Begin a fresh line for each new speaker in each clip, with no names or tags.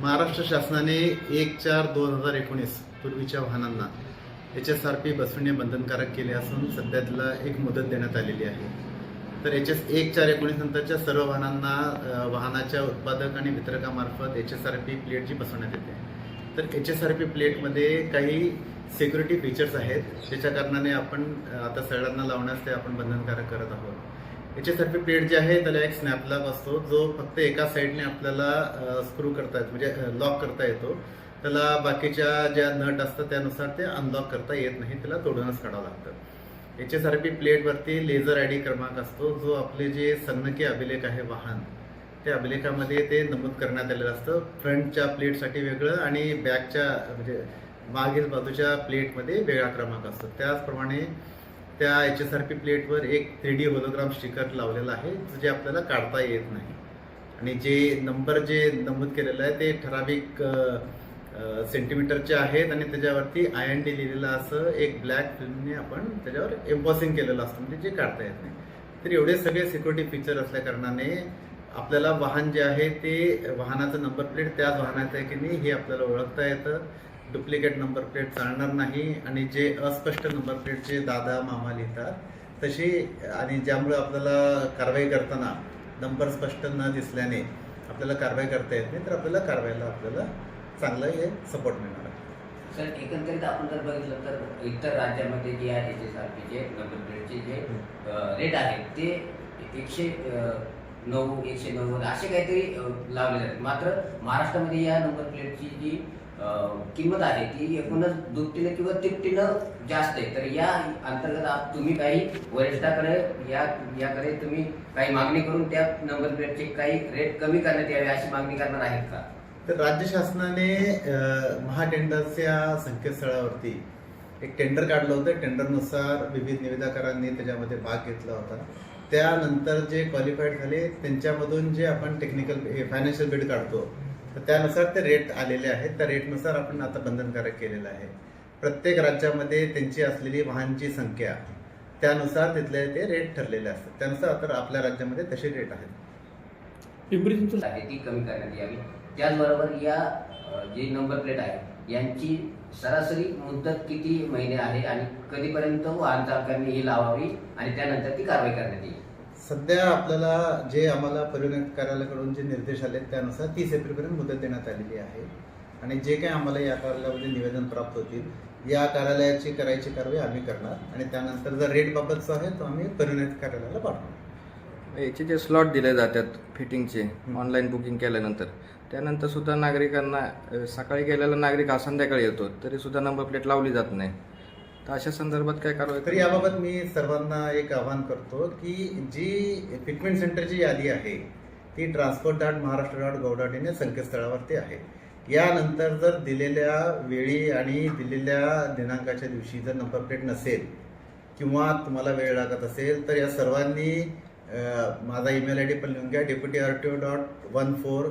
महाराष्ट्र शासनाने एक चार दोन हजार एकोणीस पूर्वीच्या वाहनांना एच एस आर पी बसविणे बंधनकारक केले असून सध्या त्याला एक मुदत देण्यात आलेली आहे. तर एच एस एक चार एकोणीस नंतरच्या सर्व वाहनांना वाहनाच्या उत्पादक आणि वितरकामार्फत H S R P plate जी बसवण्यात येते. तर एच एस आर पी प्लेटमध्ये काही सिक्युरिटी फीचर्स आहेत ज्याच्या कारणाने आपण आता सगळ्यांना लावण्यास ते आपण बंधनकारक करत आहोत. याच्यासारखे प्लेट जे आहे त्याला एक स्नॅपलॉक असतो. जो फक्त एका साईडने आपल्याला स्क्रू करता येतो म्हणजे लॉक करता येतो. त्याला बाकीच्या ज्या नट असतात त्यानुसार ते अनलॉक करता येत नाही. त्याला तोडूनच काढावं लागतं. एच एस आर पी प्लेटवरती लेझर आय डी क्रमांक असतो. जो आपले जे संगणकीय अभिलेख आहे वाहन त्या अभिलेखामध्ये ते नमूद करण्यात आलेलं असतं. फ्रंटच्या प्लेटसाठी वेगळं आणि बॅकच्या म्हणजे मागील बाजूच्या प्लेटमध्ये वेगळा क्रमांक असतो. त्याचप्रमाणे त्या एच एस आर पी प्लेटवर एक थ्री डी होलोग्राम स्टिकर लावलेला आहे जे आपल्याला काढता येत नाही. आणि जे नंबर जे नमूद केलेलं आहे ते ठराविक सेंटीमीटरचे आहेत आणि त्याच्यावरती आय एन डी लिहिलेलं असं एक ब्लॅक फिल्मने आपण त्याच्यावर एम्पॉसिंग केलेलं असतं म्हणजे जे काढता येत नाही. तर एवढे सगळे सिक्युरिटी फीचर असल्या कारणाने आपल्याला वाहन जे आहे ते वाहनाचं नंबर प्लेट त्याच वाहनाचं आहे की नाही हे आपल्याला ओळखता येतं. डुप्लिकेट नंबर प्लेट चालणार नाही आणि जे अस्पष्ट नंबर प्लेटचे दादा मामा लिहितात तशी आणि ज्यामुळे आपल्याला कारवाई करताना नंबर स्पष्ट न दिसल्याने आपल्याला कारवाई करता येत नाही तर आपल्याला कारवाईला आपल्याला चांगलं हे सपोर्ट मिळणार आहे.
सर एकंदरीत आपण जर बघितलं तर इतर राज्यामध्ये जे आहे जे सारखे जे नंबर प्लेटचे जे रेट आहेत ते एकशे नऊ एकशे नव्वद असे काहीतरी लावले जातात मात्र महाराष्ट्रामध्ये या नंबर प्लेटची जी किंमत आहे ती एकूणच दुपटीनं किंवा तिपटीनं जास्त आहे. तर या अंतर्गत तुम्ही काही वरिष्ठाकडे या याकडे तुम्ही काही मागणी करून त्या नंबर प्लेटचे काही रेट कमी करण्यात यावे अशी मागणी करणार आहेत का?
तर राज्य शासनाने महाटेंडरच्या संकेतस्थळावरती एक टेंडर काढलं होतं. टेंडरनुसार विविध निविदाकारांनी त्याच्यामध्ये भाग घेतला होता. त्यानंतर जे क्वालिफाईड झाले त्यांच्यामधून जे आपण टेक्निकल फायनान्शियल बिड काढतो तर त्यानुसार ते रेट आलेले आहेत. त्या रेटनुसार आपण आता बंधनकारक केलेलं आहे. प्रत्येक राज्यामध्ये त्यांची असलेली वाहनची संख्या त्यानुसार तिथले ते रेट ठरलेले असतात. त्यानुसार आता आपल्या राज्यामध्ये तसे रेट आहेत.
पिंपरी चिंचवड
आहे ती कमी करण्यात यावी. त्याचबरोबर या जी नंबर प्लेट आहे यांची सरासरी मुदत किती महिने आहे आणि कधीपर्यंत वाहन चालकांनी ही लावावी आणि त्यानंतर ती कारवाई करण्यात येईल?
सध्या आपल्याला जे आम्हाला परिवहन कार्यालयाकडून जे निर्देश आले त्यानुसार तीस एप्रिलपर्यंत मुदत देण्यात आलेली आहे. आणि जे काही आम्हाला या कार्यालयामध्ये निवेदन प्राप्त होतील या कार्यालयाची करायची कारवाई आम्ही करणार. आणि त्यानंतर जर रेट बाबतचा आहे तो आम्ही परिवहन कार्यालयाला पाठवणार.
याचे जे स्लॉट दिले जातात फिटिंगचे ऑनलाईन बुकिंग केल्यानंतर त्यानंतर सुद्धा नागरिकांना सकाळी गेलेला नागरिक हा संध्याकाळी येतो तरी सुद्धा नंबर प्लेट लावली जात नाही. तर अशा संदर्भात काय कारवाई
तर याबाबत मी सर्वांना एक आवाहन करतो की जी फिटमेंट सेंटरची यादी आहे ती transport dot Maharashtra dot gov dot in या संकेतस्थळावरती आहे. यानंतर जर दिलेल्या वेळी आणि दिलेल्या दिनांकाच्या दिवशी जर नंबर प्लेट नसेल किंवा तुम्हाला वेळ लागत असेल तर या सर्वांनी माझा ईमेल आय डी पण लिहून घ्या deputy R T O dot one four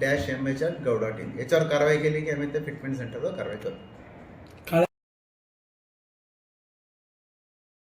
dash M H dot gov dot in याच्यावर कारवाई केली की आम्ही त्या फिटमेंट सेंटरवर कारवाई करू